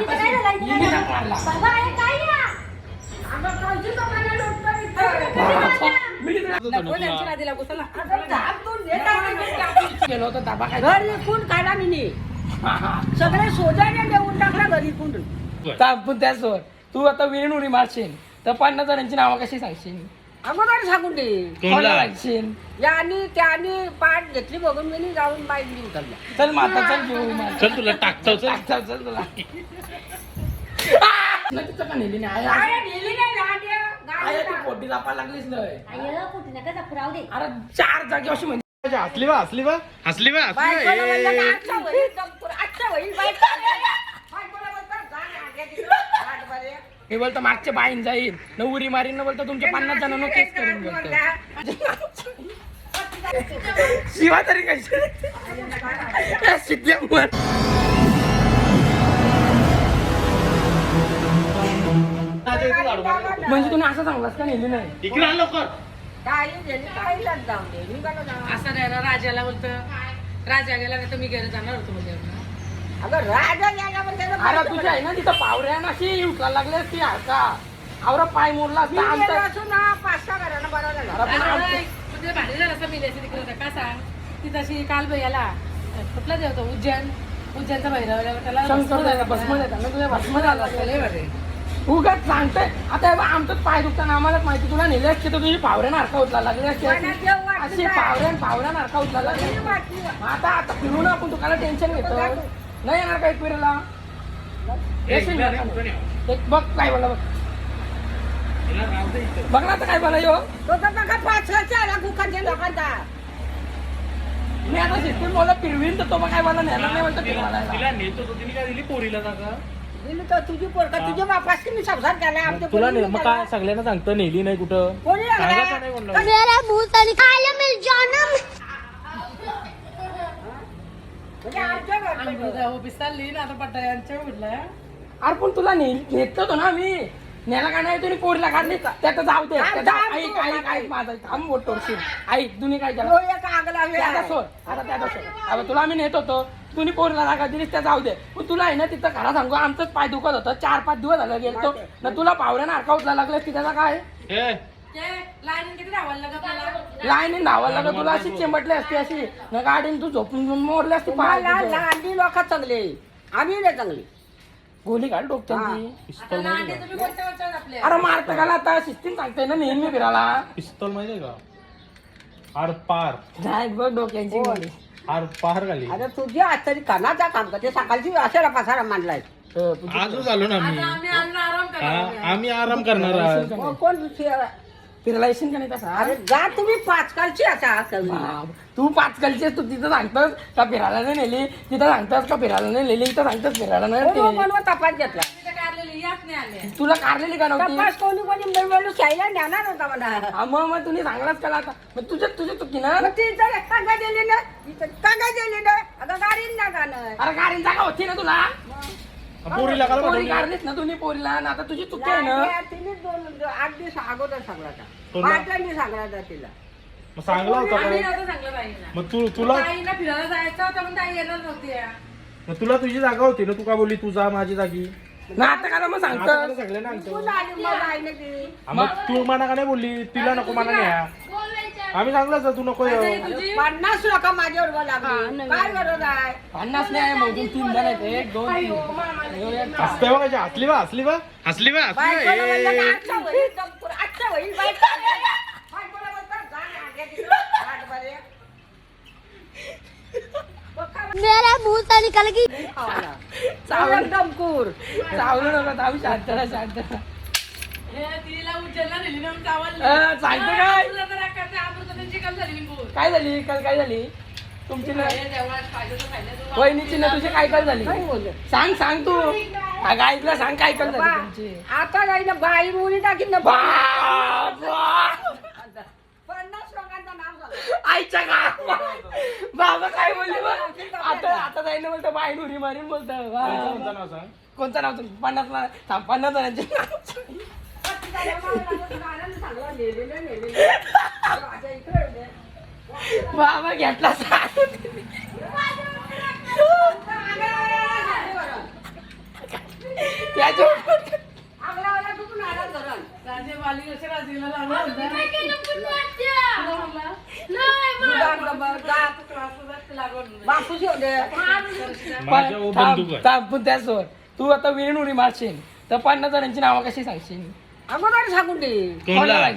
इथं काय झालं? इथं हिने काय हाक मारला. झालं? बाबा, हे काय या? अगं, कालची तर मला लुटतं इथं. बाबा, मी तिथे नको त्यांच्या नादीला लागू, चला. अगं, झाप तू दे टाकायचं. गेलो होतो दाबा काय घर विकून काढा मिनी सगळे सोजाने देऊन टाकला घरी त्याचवर तू आता विहीण उडी मारशील तर पन्नास जणांची नावं कशी सांगशील अगोदर सांगून दे. कोणाला सांगशील यानी त्यानी पाठ घेतली बघून मी जाऊन बाईक उतरला चल माता चल घेऊ चल तुला टाकतो चल. चल चल तुला! नाही तिचं का नेली नाही. आया काय नेली नाही गाड्या, आया गाड्या. तू पोटी दापा लागलीस लय कुठे नका दे. अरे चार जागी अशी म्हणजे. हसली बा हसली बा. हसली बा बायकोला म्हणलं का. बायकोला म्हणतात, जा तिकडं. बरे. हे बोलतं मागच्या बाईन जाईल न उरी मारीन न बोलतं तुमच्या पन्नास जणांना केस करून बोलतो. शिवा तरी कशी? म्हणजे तुम्ही असं सांगलास का नेली नाही? इकडे जाणार? असं नाही ना राजाला बोलतं. राजा गेला नाही तर मी घरी जाणार होतो म्हणजे अगं, राजा अरे बायको तुझी आहे ना तिथं पावऱ्या अशी उठला लागली असती हलका. आवरा पाय मोडला असता गेलो आमचं असून ना, पाच सहा घरानं बरं झालं. अरे पण आमचं- तुझे भांडे झालं असं मी तिकडे होतं का सांग? ती तशी काल भैयाला कुठला होता उज्जैन. उज्जैनचा त्याला शंकर झाला भस्म ना तुझ्या भस्म झाला बरे. उगाच सांगतोय. आता हे बघ, आमचंच पाय दुखताना आम्हालाच माहिती तुला नेले असते तर तुझी पावऱ्या नारका उचला लागली असते. मला अशी देव वाटतं अशी काय? पावऱ्या पावऱ्या नारका उचला लागली असती. मग आता आता फिरू ना आपण तुला टेन्शन घेतो नाही येणार फिरायला येशील ना? एक बघ काय बोला बघ. बघ ना आता काय बोला यो. तो तर बघा आला लोकांचा मी आता सिस्टीम बोला फिरवीन तर तो मग काय बोला नेणार नाही म्हणतो फिरवायला तिला नेतो तो तिने काय दिली पोरीला दिली तर तुझी पोरका तुझ्या बापास की मी संसार केला? आमच्या तुला पोरीने ने- मग केला. काय सगळ्यांना सांगतं नेली नाही कुठं? कोणी? सांगायचं नाही. मेरा मुंह जानम! म्हणजे ना आता पट्टायांच्या म्हटलं. अरे पण तुला ने नेत होतो ना मी. नेला का नाही तुम्ही पोरीला काढली त्यात जाऊ दे. ऐक तू. ऐक ऐक माझा. थांब तोडशील ऐक तुम्ही काय केलं त्याचा. सोड. आता त्याचा सोड. आता तुला आम्ही नेत होतो. तुम्ही पोरीला जागा दिलीस त्या जाऊ दे. पण तुला आहे ना तिथं खरा सांगू आमचंच पाय दुखत होतं. चार पाच दिवस झालं गेलतो. ना तुला पावऱ्यानं अडका उचला लागलं की त्याचा काय? लाईन धावायला लागलं तुला अशी चिंबटली असती अशी. ना गाडीने तू झोपून मोरली असती तुम्हाला तुझं. लहानली लोक चांगले आम्ही नाही चांगली. गोली घाल डोक्याची पिस्तॉल आता माहिती लांडी का? आपल्या अरे मारता का आता शिस्तीन सांगतोय ना नेहमी फिरायला. पिस्तॉल माहिती का? आर पार. नाही बघ डोक्याची. गोली. आर पार घाली अरे तुझी आज तरी कानाचा काम करते सकाळची असेला पसारा मांडलाय. आजच आलो ना आता मी. आम्ही आराम हा, आम्ही आराम करणार आज. मग कोण दुसरी- फिरायला येशील का नाही तसा? अरे जा तुम्ही पाचकालची कवी. बाप. तू पाच कलचे तू तिथं सांगतोस का फिरायला नाही नेली? तिथं सांगतोस का फिरायला नाही नेली? इथं सांगतोस फिरायला नाही कोणी नेली. बनवून तपास घेतला. तिथे तुला कारलेली का नव्हती? तपास कोणी कोणी मिळवलं शाईला ज्ञानात होता मला हा, मग मग तुम्ही सांगलाच का आता? मग तुझ्या तुझी चुकी ना मग ती इथं कागा दिली ना इथं कागा दिली ना अगं गाडीन ना गाणं अरे गाडी जागा होती ना तुला? पोरीला काल पोरी? काढलीस ना तुम्ही पोरीला. आणि आता तुझी चुकी आहे ना. तिने दोन आठ दिवस अगोदर सांगला तुला? पाटलांनी सांगला होता तिला. मग सांगला होता आम्ही का नव्हतं सांगलं मग तू तुला ताईला फिरायला जायचं होतं पण ताई येणार नव्हती. मग तुला तुझी जागा होती ना? तू का बोलली तुझा माझी जागी? ना आता का मग आता सांगतो मला सगळे ना तू झाली मग आईने ती हा, मग तू मना का नाही बोलली? तिला नको मना न्या. आम्ही सांगलं तर तू नको येऊ. पन्नास लोक माझ्यावर बोला लागली काय गरज आहे पन्नास नाही मोजून तीन जण आहेत एक दोन तीन एवढे आहेत. हसते बघ कशी हसली बा हसली बा हसली बा बायकोला म्हणलं का आजचा होईल, तर आजचा होईल बायको. बायकोला म्हणतात, जा ना, आग्या तिकडं. आठ बरे. बघ का मेरा मुंह से निकल गई खावाला. चावलं दमकूर चावलं नका चावू शांत राहा, शांत राहा. तिला उचलला नेली ना चावल अं, सांगतो काय काय झाली? काल काय झाली? तुमची ना वहिनीची ना तुझी काय काल झाली? काय बोलले? सांग सांग तू. ऐकलं सांग काय काल झाली तुमची? आता ना बाई मुली टाकीन ना. बाप, बाप. पन्नास लोकांचं नाव झालं. आईच्या का बाबा काय बोलले बा? आता आता जाईन बोलतो बाई उडी मारीन बोलतो. कोणतं नाव तुझं पन्नास थांब, पन्नास जणांचे नाव. सांगलं नेलेलं नेलेलं आता इकडे येऊ दे. बाबा घेतला पण त्याचवर तू आता विण उडी मारशील. तर पन्नास जणांची नावं कशी सांगशील? अगोदर सांगून दे. कोणाला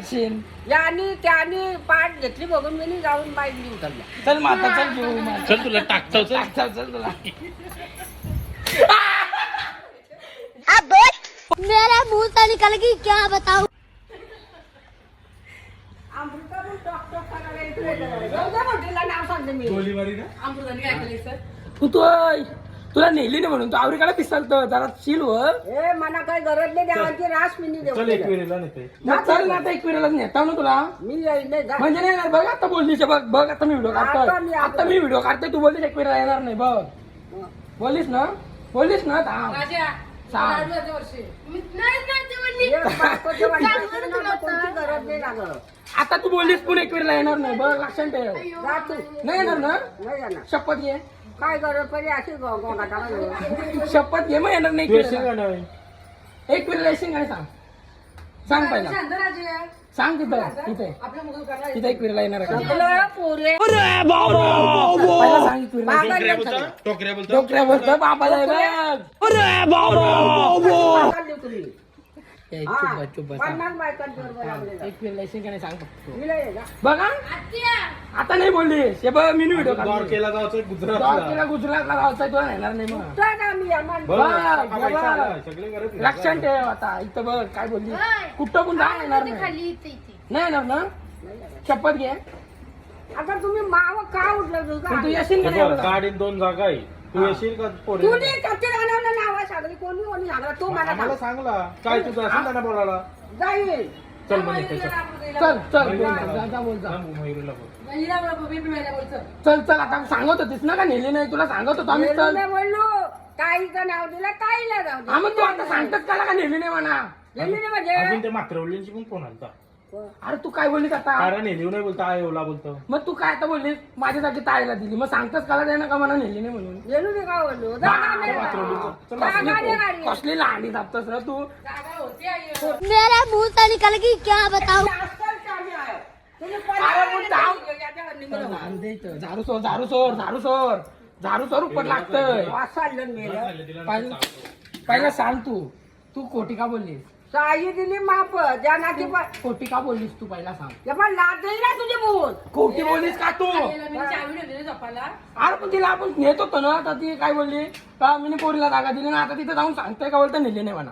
यानी त्यानी पाठ घेतली बघून मी जाऊन बाईक घेऊन चल माता चल घेऊ. चल तुला टाकतो चल चल. चल तुला. मेरा मुंह से निकल गई क्या बताऊं? अमृता पण टॉक टॉक करायला इकडे जाऊ दे म्हटलेलं नाव सांगते मी. गोलीबारी ना? अमृताने काय केलंय सर तू तो तुला नेली नाही म्हणून तू आवरीकडे पिसलतो जरा चिल व ए मला काही गरज नाही देवाची रास मी नाही चल एक देऊ वेळेला नेते. मग चल ना आता एक वेळेला नेता ना तुला. मी येईल नाही जा. म्हणजे नाही येणार बघ आता बोललीस बघ बघ आता मी व्हिडिओ आता काढतोय मी आता मी व्हिडिओ काढतोय तू बोललीस एक वेळेला येणार नाही बघ. बोललीस ना? बोललीस ना? थांब. राजा सांग. लाडवाच्या वर्षी. बायकोच्या वाटपासून मला कोणती गरज नाही लागत. आता तू बोललीस पुढे एक वेळेला येणार नाही बघ लक्षात ठेव. जा तू. नाही येणार ना? नाही शपथ घे. काय गरज पडली अशी गोगाटा शपथ घे मग येणार नाही एक येशील काय सांग. सांग पहिला. सांग तिथं तिथे तिथे एक वेळेला येणार आहे. का? आपलं पोरे. पहिला सांग एक वेळेला बाबा टोकऱ्या नाही बोलतो. टोकऱ्या आहे बघ बाबा! बघा. आता नाही बोललीस हे बघ मी व्हिडिओ केला जायचं गुजरातला. गुजरातला जायचंय तुला येणार नाही मग. लक्षात ठेव आता इथं बघ काय बोलली. कुठं पण जा येणार नाही. नाही येणार ना? शपथ घे. आता तुम्ही माव का उठलं तू येशील? गाडीत दोन जागा आहे. तू येशील का पोरी तू नाही त्याच्या गाण्याला नाव सांगली कोणी कोणी सांगला तू मला सांग. सांगला. काय तुझं असेल त्यांना बोलायला? जाईल. चल मग इथे चल. चल चल बोल जा, जा, जा बोल जा. सांग मयुरीला बोल. हिला बरोबर बेबी व्हायला बोलचं चल चल आता सांगत होतीस ना का? नेली नाही तुला सांगत होतो आम्ही चल. बोललो. ताईचं नाव दिलं ताईला जाऊ दे. हा मग तू आता सांगतच का का नेली नाही म्हणा? गेली नाही म्हणजे? अजून ते मात्रवलींची पण फोन आलता? अरे तू काय बोललीस आता? कारण नेली नाही बोलता आय ओला बोलतो. मग तू काय आता बोललीस? माझ्या जागी ताईला दिली. मग सांगतच का नाही का मला नेली नाही म्हणून? गेलो नाही का बोललो? जा जा गाडी, कसली गाडी. कसली लहानी दाबतस रे तू? मेरा मुंह से निकल गई क्या बताऊं? अरे मग जाऊ. झाडू दे इथं. झाडू सोर झाडू सोर झाडू सोर झाडू सोर उपट लागतंय. वास चाललं मेलं. पहिलं पहिलं सांग तू. तू खोटी का बोललीस? साई दिली माप जानाची पण खोटी का बोललीस तू पहिला सांग. पण लाज देईल ना तुझे बोल. खोटी बोललीस का तू? मी चावी झोपायला. अरे पण तिला आपण नेत होतो ना तर ती काय बोलली? का मी पोरीला जागा दिली ना आता तिथे जाऊन सांगतोय का बोलतं नेली नाही म्हणा.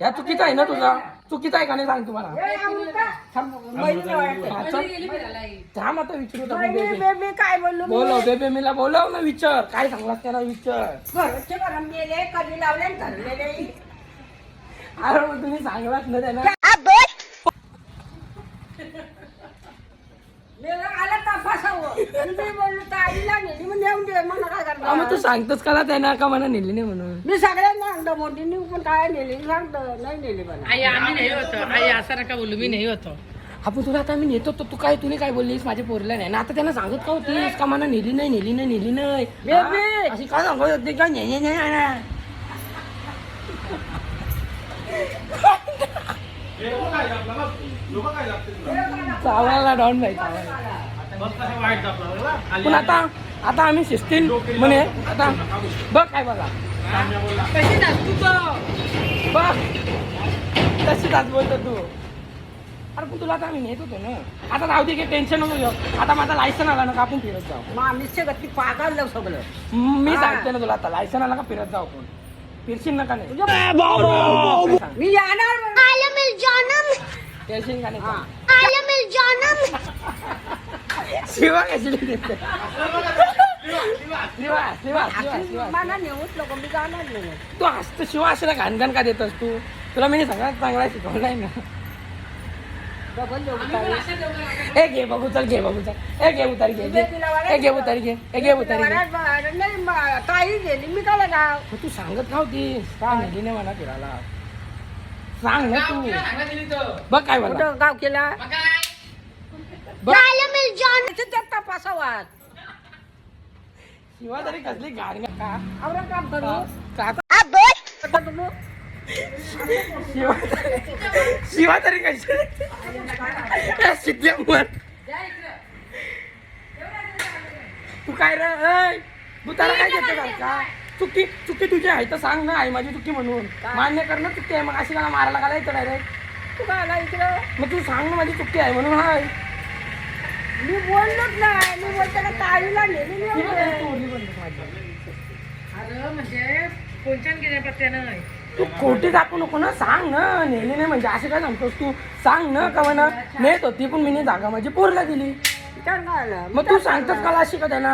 या चुकीचं आहे ना तुझा? चुकीचं आहे का नाही सांग तुम्हाला? अमृता, बहिणीला वाटतं. पहिली गेली फिरायला आई. थांब आता विचारू तर बहिणी, काय बोललो मी? बोलव बेबी मीला बोलव ना विचार. काय सांगलास त्याला विचार. घरचे घरम गेले कधी लावले आणि धरलेले. अरे मग तुम्ही सांगलाच ना. त्याला मेलं आलं तपासावं मी बोललो ताईला नेली मग नेऊन दे मग काय हा, मग तू सांगतोस का त्यांना का मला नेली नाही म्हणून? मी सगळ्यांना सांगतो मोठीने पण काय नेली सांगतो नाही नेली मला आई आम्ही नाही होतो. आई असं नका बोलू मी नाही होतो. आपण तुला आता मी नेतो तर तू काय तुम्ही काय बोललीस? माझ्या पोरीला नाही. ना आता त्यांना सांगत का होतीस? का मला नेली नाही नेली नाही नेली नाही? बेबी. हा? अशी काय सांगत होती? का? ने ने ने ने लोकं काय दाबलं बघ. लोकं काय दाबते तुला? चावायला डाऊन नाही चावायला. पण आता आता आम्ही शिस्तीन म्हणे आता बघ काय बघा. कशी तू बघ. तशी जात बोलतो तू? अरे पण तुला आता आम्ही नेत होतो ना. आता राहू दे की टेन्शन नको घेऊ. आता माझा लायसन आला ना का आपण फिरत जाऊ? मामीचे गती पागाल जाऊ सगळं. मी. सांगते ना तुला आता लायसन आला का फिरत जाऊ आपण? फिरशील नका नाही सांग. मी येणार म्हणून. आलम मिल जानम फिरशील का नाही हा. सांग. आलम मिल जानम शिवा कशी देते शिवा शिवा शिवा अशी शिवा मला नेऊच नको मी जाणार नाही तू हसत शिवा असेला घाणघाण का देतस तू तुला मी सगळ्यात चांगला शिकवलाय ना डबल देऊ आम्ही ताई. पण अशा देवघराकडे ए घे बघू चल घे बघू चल ए घे उतारी घे घे. ए घे उतारी घे. ए घे उतारी घे. ताई गेली मी काय गाव तू सांगत का होतीस का नेली नाही मला फिरायला. सांग ना तू. बघ काय कुठं? गाव केला तपासावात. शिवा तरी कसली गाड का? काम करू. का? शिवा शिवा तरी कशी? शिकल्यावर तू काय रे? त्याला काय घेतो का का चुकी चुकी तुझी आहे तर सांग ना आई माझी चुकी म्हणून. मान्य कर ना चुकी आहे. मग अशी मला मारायला घाला येतं डायरेक्ट तू काय आला इकडं? मग तू सांग ना माझी चुकी आहे म्हणून हाय मी बोललोच नाही. मी बोलताना ताईला नेलेली अगं म्हणजे कोणच्या गेल्या पत्त्यानं तू खोटी दाखवू नको ना सांग ना नेली नाही म्हणजे असे काय सांगतोस तू? सांग ना का म्हणा नेत होती पण मी जागा माझी पोरला दिली. मग तू सांगतोस का अशी का त्यांना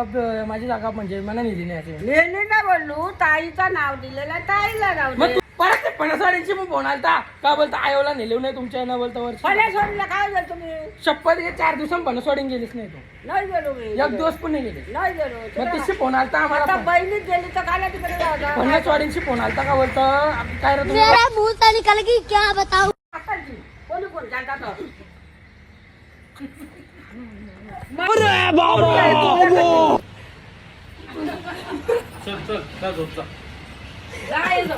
अं, माझी जागा म्हणजे मला नेली नाही नेली ना बोललो ताईचं नाव दिलेलं आहे, ताईला नाव मग दे तू परत ते पणसवाड्यांची मग फोन आलता का बोलता आयोला नेले नाही तुमच्या ना बोलता वर्ष? फळे सोडलं काय झालं तुम्ही? शपथ घे चार दिवसां पणसवाडीन गेलीच नाही तू. नाही गेलो मी एक दिवस पण नाही गेली. नाही गेलो. मग तिची फोन आलता आता आम्हाला बहिणीच गेली तर काला तिकडे जाऊ पणसवाडींची फोन आलता का बोलता? काय रे तुम्ही? मेरा मुंह निकल गई क्या बताऊं? कोणी कोण जातात चल चल जा झोप जा.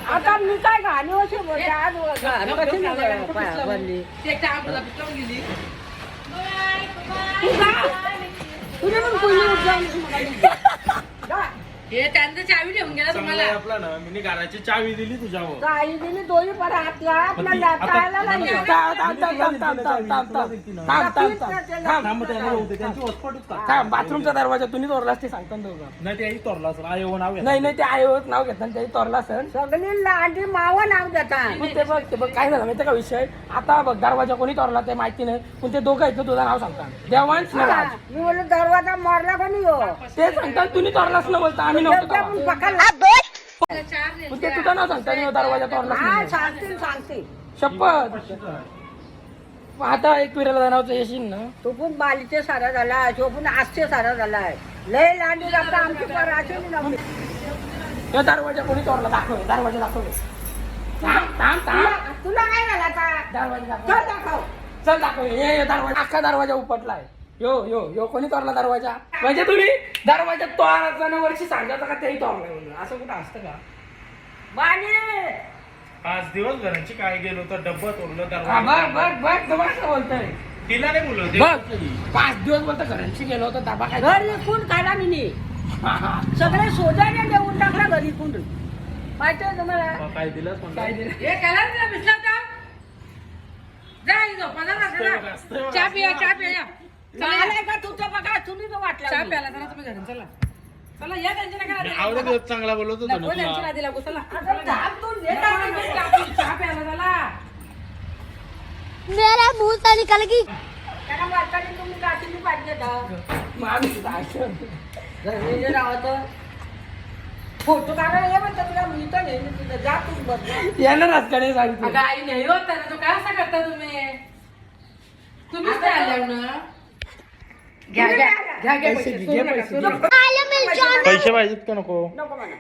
आता मी काय घाणी अशी बोलते आज घाण कशी नाही बनली तुझे पण कोणी उठलं चावी तुम्हाला? आपला ना. मी घराची चावी दिली बाथरूमचा दरवाजा तुम्ही तोरला असते सांगता नाही नाही ते आयोत हो नाव घेतात त्याही तोरला सण सगळी लांडी मावा नाव देतात. ते बघ ते बघ काय झालं माहिती का विषय? आता बघ दरवाजा कोणी तोरला ते माहिती नाही. पण ते दोघं आहेत तुझं नाव सांगतात. देवांच दरवाजा मारला कोणी हो? ते सांगतात तुम्ही तोरलास ना बोलता. आम्ही ते तुझं ना सांगता मी दरवाजा तोडला शपथ. आता एक विराला जाणारचं येशील ना? तो पण बालीचे सारा झाला तो पण आजचे सारा झाला लय लांडी जाता आमची पराची दरवाजा कोणी तोरला दाखव दरवाजा दाखव. तुला काय झाला दरवाजा दाखव. चल दाखव. हे दरवाजा अख्खा दरवाजा उपटलाय. यो यो यो कोणी तोरला दरवाजा? म्हणजे तुम्ही दरवाजा तोराचा वर्षी सांगायचं का तेही तोरलाय म्हणून? असं कुठं असतं का? बाली पाच दिवस घराची काय गेलो तर डब्बा तोडलं हा, दरवाजा बघ बघ बघ तुम्हाला काय बोलतोय? तिला नाही बघ पाच दिवस बोलतो घरांशी गेलो होतो दाबा काय घर विकून काढा मी हा, हा. सगळे सोजाने देऊन टाकला घरी विकून आहे तुम्हाला काय दिलं? काय दिलं? हे केला ना बिस्ला होता जा इथं, पळा ना, चला. चहा पिया चहा पिया. चालाय का तुझं बघा तुम्ही तो वाटला चहा प्यायला चला तुम्ही घरी चला. चला या त्यांच्या नका चांगला बोलत होतो नको ना त्यांच्या तुला. नादी लागू, चला. आता धाक तू हे काय नाही, चहा-. मेरा मुंह से निकल गई। त्याला वाटताना तुम्ही फोटो काढायला ये म्हणतो तुला मी तर नेहमी तिथं जा तू बघ. सांगतो अगं आई नाही होत ना तो काय असं करता तुम्ही? तुम्हीच नाही आल्या ना घ्या घ्या घ्या घ्या पैसे घे, घे. पाहिजेत का नको? नको म्हणा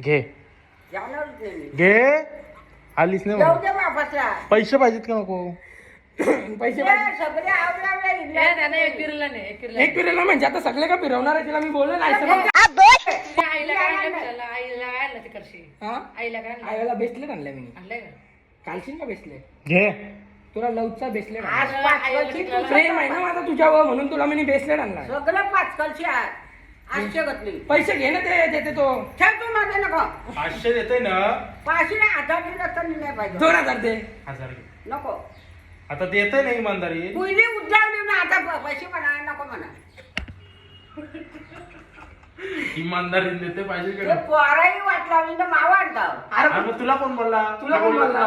घे. नाही घे. आलीच नाही जाऊ म्हणून. दे वापसला. पैसे पाहिजेत का नको? पैसे सगळे. त्यानं एक फिरलं नाही एक एक म्हणजे आता सगळे का फिरवणार आहे तिला? मी बोललो नाही असं नाही. आईला काय आणलं? फिरायला? आईला काय आणलं तिकडची हा? आईला काय आणलं? आईला बेसलेट आणलं मी. आणलंय का? कालशील का बेसलेट? घे. तुला लवचा बेसलेट. आज पाचकलची तू प्रेम आहे ना माझा तुझ्यावर म्हणून तुला मी बेसलेट आणला सगळं पाचकलची आठशे घातली पैसे घे ना ते देते तो. ठेव तू माझे नको. पाचशे देते ना. पाचशे नाही हजार दिलं तर मी नाही पाहिजे. दोन हजार दे. हजार घे. नको. आता देते नाही इमानदारी. पहिली उद्यावली ना आता प- पैसे म्हणा नको म्हणा. इमानदारी देते पाहिजे का? ते नाही? पोराही वाटला मी तर मावा आणताव अरे अरे मग तुला कोण बोलला? तुला कोण बोलला?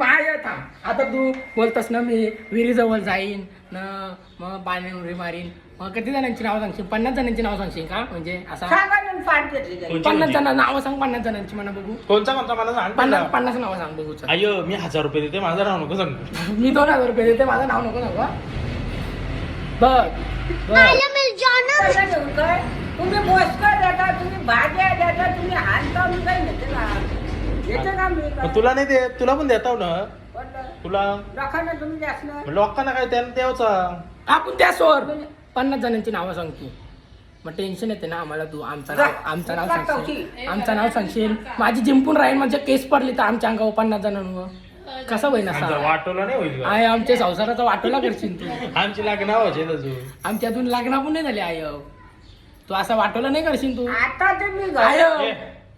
आहे थांब. आता तू बोलतस ना मी विहिरीजवळ जाईन न मग पाणी उडी मारीन. मग किती जणांची नावं सांगशील? पन्नास जणांची नावं सांगशील का? म्हणजे असा. सांगा ना पाठ घेतली त्याने. कोणची पन्नास कोणची? जण नावं सांग पन्नास जणांची म्हणा बघू. कोणचा कोणता मला सांग पन्नास पहिला. पन्नास नावं सांग बघू चल. अय्यो मी हजार रुपये देते माझं नाव नको सांगतो मी दोन हजार रुपये देते माझं नाव नको सांगू हा? बघ काय तुम्ही बोसकर देता तुम्ही भाज्या देता तुम्ही हात मी काही नेते ना. येते का मी मग तुला नाही दे तुला पण देताव ना? म्हटलं, तुला? नका ना तुम्ही लोकांना काय त्यानं द्यावचा आपण त्या सोर पन्नास जणांची नावं सांग तू. मग टेन्शन येते ना आम्हाला तू. आमचं नाव आमचं नाव सांगशील. आमचं नाव सांगशील. माझी जिंपून राहील म्हणजे केस पडली तर आमच्या अंगावर पन्नास जणांवर. कसं होईन असं? वाटोला नाही होईल का? आय आमच्या संसाराचा वाटोला करशील तू. आमची लागण व्हायचे अजून. आमच्या अजून लग्न पण नाही झाले आय तू असं वाटोला नाही करशील तू. आता तुम्ही आय घर ए,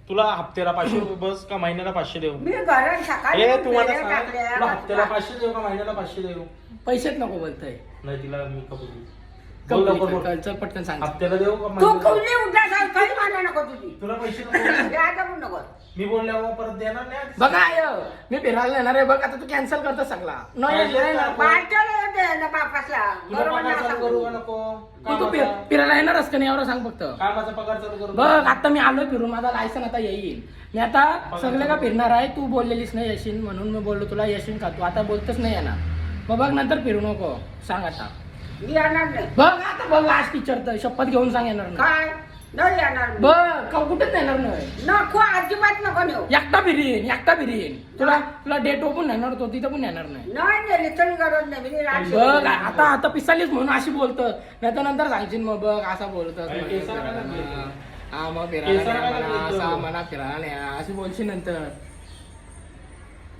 तुला हप्त्याला पाचशे रुपये बस का महिन्याला पाचशे देऊ? मी घरात सकाळी ए तू मला पेढ्या सांग टाकल्या. तुला हप्त्याला पाचशे देऊ का महिन्याला पाचशे देऊ? पैसेच नको बोलतोय. नाही तिला मी कबूल बोल लवकर बोल. चल पटकन सांग. हप्त्याला देऊ का तू महिन्याला? कवली उद्या सांग काही माना नको तुझी? तुला पैसे नको. द्यायचं पण नको. मी बोलल्यावर परत देणार नाही बघा आय मी फिरायला येणार आहे बघ आता तू कॅन्सल करतो सगळा. नाही नाही, येते ना बापासला तुला बरोबर पगार नाव चालू सांगतो. करू का नको? तू फिरायला येणारच का नाही? एवढं सांग फक्त. कामाचा पगार चालू करू. बघ आता मी आलोय फिरून माझा लायसन आता येईल. मी आता सगळे का फिरणार आहे? तू बोललेलीस नाही यशीन म्हणून मी बोललो तुला यशीन का? तू आता बोलतच नाही येणार. मग बघ नंतर फिरू नको. सांग आता. मी येणार नाही. बघ आता बघ आज टीचर तर शपथ घेऊन सांग येणार नाही. काय? नाही येणार मी. बघ का कुठेच येणार नाही. नको अजिबात नको नेऊ. एकटा फिरीन एकटा फिरीन तुला तुला डेट पण येणार होतो तिथं पण येणार नाही. नाही नेली तरी गरज नाही मी. बघ आता आता पिसालीच म्हणून अशी बोलतं. नाही तर नंतर सांगशील मग बघ असा बोलत? हा मग फिरायला? असा म्हणा फिरायला नाही अशी बोलशील नंतर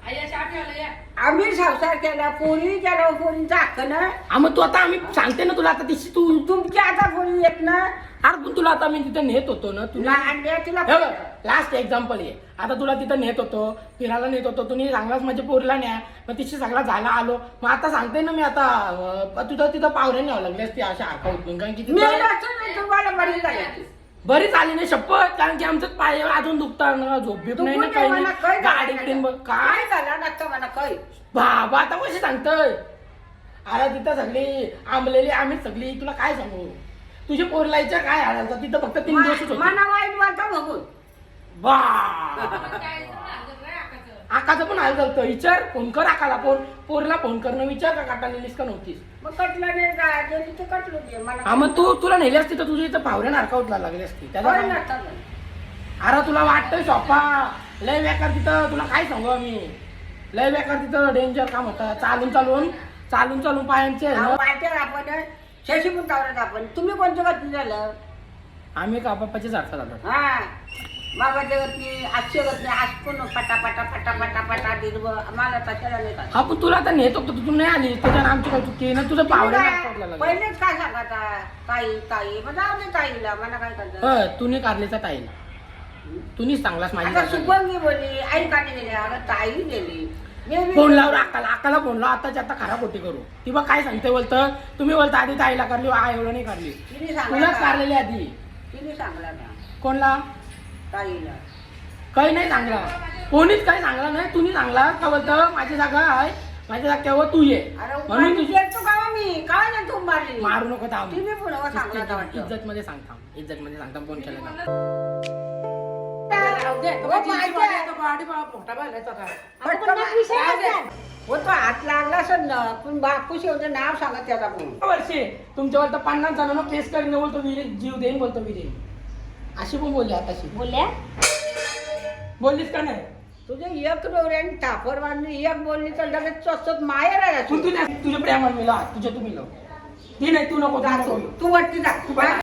आई या चहा प्यायला या आम्ही संसार केला पोरी केला पोरींचा हक्क ना हा मग तू आता आम्ही सांगते ना तुला आता तिशी तू तुमची आता पोरी येत ना अरे पण तुला आता मी तिथं नेत होतो ना तुला तिला लास्ट एक्झाम्पल आहे आता तुला तिथं नेत होतो फिरायला नेत होतो तुम्ही सांगलास माझ्या पोरीला न्या. मग तिशी सगळा झाला आलो. मग आता सांगते ना मी आता अं, तुझं तिथं पावरे न्यावं लागली असती अशा हाका उठून कारण की मी तिथं तुम्हाला बरी झाली. बरीच आली नाही शपथ कारण की आमचं पाय अजून दुखतात ना झोप बीप नाही ना काही मला नाही. गाडी बिडीन बघ काय? काय झालं? नसतं मला काय? बाबा आता कशी सांगतोय? अरे तिथं सगळी आंबलेली आम्ही सगळी तुला काय सांगू? तुझ्या पोरलायच्या काय हालायचं तिथं फक्त तीन दिवसच होते. मना वाईट वाटतं बघून. बा आकाचं पण हाल झालं विचार फोन कर आकाला पोर पोरला फोन करणं विचार का काटा नेलीस का नव्हतीस? मग कटलं नाही का? गेली ते कटलं ते मला हा मग तू तुला नेली असती तर तुझी इथं पावऱ्या नारका उठला लागली असती? नसतं अरे तुला वाटतंय शॉपा? लय बेकार तिथं तुला काय सांगू आम्ही? लय बेकार तिथं डेंजर काम होतं. चालून चालून चालून चालून पायांचे आहे ना. वाटेल आपण? शशी पण चावरात आपण. तुम्ही कोणतं झालं? आम्ही का बाप्पाचे सारखं जातो हा. बाबा जगतनी आज पण पटा पटा पटा पटा पटा दिल आम्हाला तशाला नाही का हा पण तुला आता नेत तू नाही आली. त्याच्या आमची काय चुकी आहे ना? तुझं लागला? पहिलेच काय सांगायचा ताई ताई मग जाऊ दे ताईला. मला काय तू कारलीचा ताईला. तू नी सांगलास माझी आता जागा. शुभंगी बोलली आई का नाही गेली? अगं ताई गेली. मी बी- फोन लावून अक्काला. अक्काला फोन लाव. आताच्या आता खरा खोटी करू. ती बघ काय सांगते बोलतं. तुम्ही बोलता आधी ताईला करली आ एवढं नाही करली. तिने तुलाच कारलेली आधी. तिने सांगला ना कोणला? काही नाही सांगला कोणीच काही सांगला नाही. तुम्ही सांगला का बोलतं? माझी जागा आहे. माझी जागा केव्हा तू ये. अरे म्हणून उपाशी तुझी गेलतो का मी? काय नाही तू मारली? मारू नको थांब. सांगला होता वाटतं. इज्जत मध्ये सांगता इज्जत मध्ये सांगता फोन केला का राहू दे. हो, माहिती आहे. तो बाडी बा- मोठा बायलाचा का? पण हो तो हात लागला ना पण नाव सांगत त्याचा पण वर्षे तुमच्यावर तर पन्नास जणांना केस करीन बोलतो विरीन जीव देईन बोलतो विरीन. अशी पण बोलली आताशी बोले बोललीस का नाही? तुझे एक डोऱ्याने टापर मारली एक बोलली तर लगेच चोचत माहेर आला तू तुझ्या तुझ्या प्रेमाने मिला तुझ्या तुम्ही लाव. ती नाही तू नको तू तू वरती जा. तू बाहेर.